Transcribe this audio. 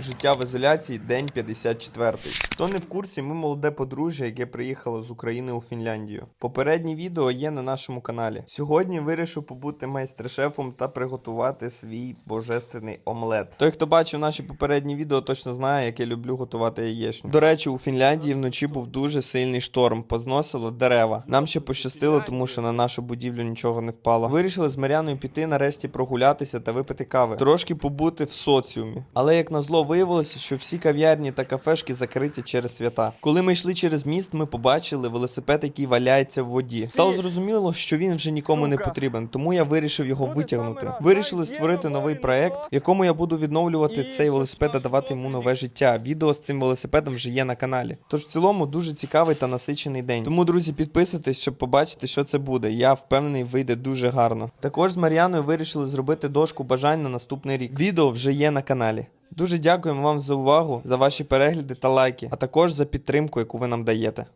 Життя в ізоляції, день 54. Хто не в курсі, ми молоде подружжя, яке приїхало з України у Фінляндію. Попереднє відео є на нашому каналі. Сьогодні вирішив побути майстер-шефом та приготувати свій божественний омлет. Той, хто бачив наші попередні відео, точно знає, як я люблю готувати яєчню. До речі, у Фінляндії вночі був дуже сильний шторм, позносило дерева. Нам ще пощастило, тому що на нашу будівлю нічого не впало. Вирішили з Мар'яною піти нарешті прогулятися та випити кави, трошки побути в соціумі. Але як назло виявилося, що всі кав'ярні та кафешки закриті через свята. Коли ми йшли через міст, ми побачили велосипед, який валяється в воді. Стало зрозуміло, що він вже нікому не потрібен, тому я вирішив його витягнути. Вирішили створити новий проект, в якому я буду відновлювати цей велосипед та давати йому нове життя. Відео з цим велосипедом вже є на каналі. Тож в цілому дуже цікавий та насичений день. Тому, друзі, підписуйтесь, щоб побачити, що це буде. Я впевнений, вийде дуже гарно. Також з Мар'яною вирішили зробити дошку бажань на наступний рік. Відео вже є на каналі. Дуже дякуємо вам за увагу, за ваші перегляди та лайки, а також за підтримку, яку ви нам даєте.